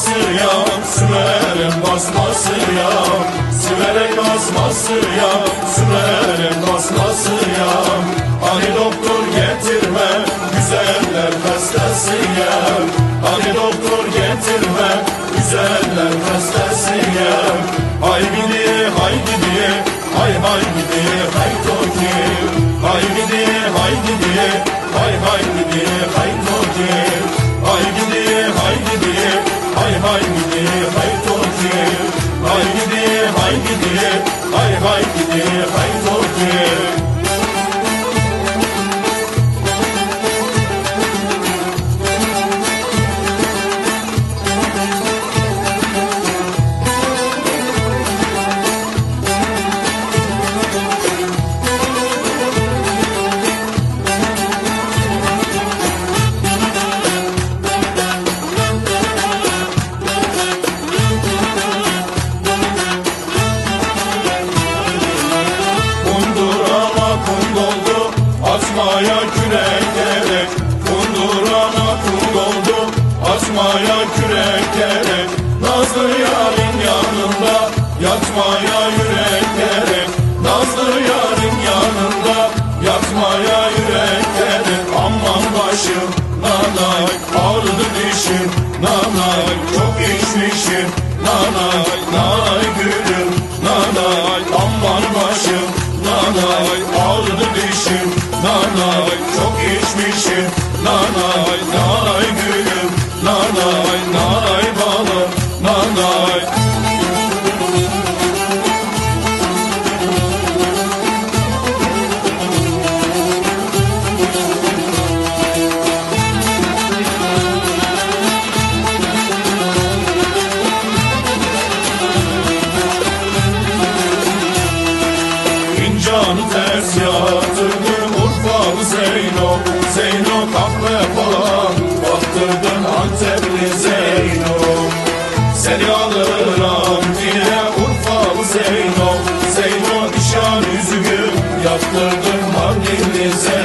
asması ya, sümerim basması ya Siverek asması ya, sümerim basması ya Hani doktor getirme, güzeller hastası ya Hani doktor getirme, güzeller hastası ya Hay gidi, hay gidi, hay hay gidi, hay toki. Hay gidi, hay gidi, hay hay gidi, hay toki hay gidi, hay toki Hay gidi, hay gidi, hay hay gidi, hay toki Asmaya kürek gerek. Nazlı yarın yanında. Yatmaya yürek gerek. Nazlı yarın yanında. Yatmaya yürek gerek. Aman başım nanay. Ağrıdı dişim nanay. Çok içmişim nanay. Nanay gülüm nanay. Aman başım nanay. Ağrıdı dişim nanay. Çok içmişim nanay. Nanay gülüm nanay Nanay balım nanay Zeyno Zeyno kahve falan Antepli Zeyno. Seni alırım diye Urfalı Zeyno. Zeyno nişan yüzüğü Yaptırdın Mardinli Zeyno